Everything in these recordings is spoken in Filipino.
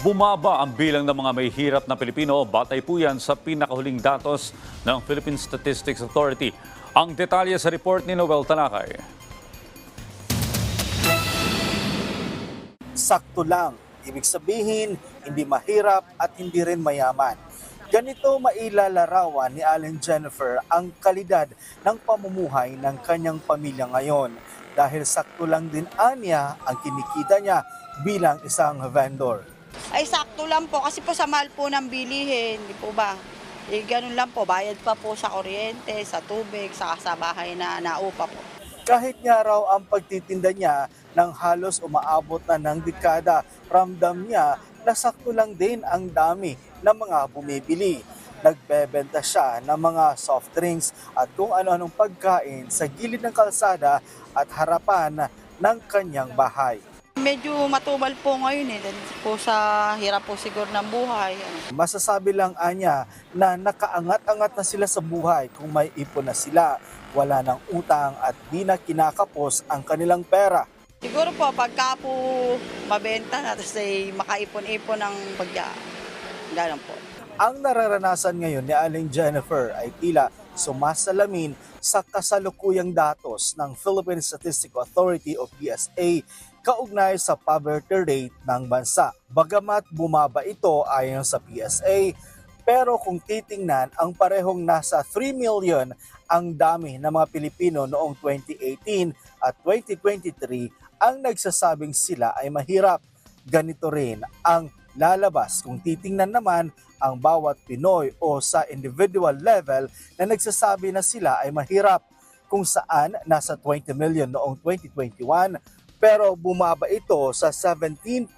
Bumaba ang bilang ng mga may hirap na Pilipino batay po yan sa pinakahuling datos ng Philippine Statistics Authority. Ang detalye sa report ni Noel Tanakay. sakto lang. Ibig sabihin, hindi mahirap at hindi rin mayaman. Ganito mailalarawan ni Allen Jennifer ang kalidad ng pamumuhay ng kanyang pamilya ngayon dahil sakto lang din anya ang kinikita niya bilang isang vendor. Ay sakto lang po kasi po sa mahal po ng bilihin, di po ba? Eh, ganun lang po, bayad pa po sa kuryente, sa tubig, sa sa bahay na naupa po. Kahit nga raw ang pagtitinda niya ng halos umaabot na ng dekada, ramdam niya na sakto lang din ang dami ng mga bumibili. Nagbebenta siya ng mga soft drinks at kung ano-anong pagkain sa gilid ng kalsada at harapan ng kanyang bahay. Medyo matubal po ngayon eh, dahil po sa hirap po siguro ng buhay. Masasabi lang anya na nakaangat-angat na sila sa buhay kung may ipon na sila. Wala ng utang at di na kinakapos ang kanilang pera. Siguro po pagka po mabenta na tapos ay makaipon-ipon ng pagya. Ganun po. Ang nararanasan ngayon ni Aling Jennifer ay tila sumasalamin sa kasalukuyang datos ng Philippine Statistical Authority o PSA kaugnay sa poverty rate ng bansa. Bagamat bumaba ito ayon sa PSA, pero kung titingnan ang parehong nasa 3 million ang dami ng mga Pilipino noong 2018 at 2023 ang nagsasabing sila ay mahirap. Ganito rin ang lalabas kung titingnan naman ang bawat Pinoy o sa individual level na nagsasabi na sila ay mahirap kung saan nasa 20 million noong 2021 pero bumaba ito sa 17.54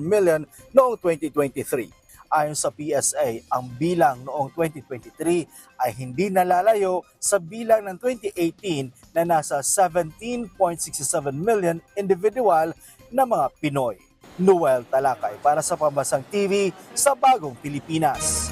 million noong 2023. Ayon sa PSA, ang bilang noong 2023 ay hindi nalalayo sa bilang ng 2018 na nasa 17.67 million individual na mga Pinoy. Noel Talakay para sa Pambasang TV sa Bagong Pilipinas.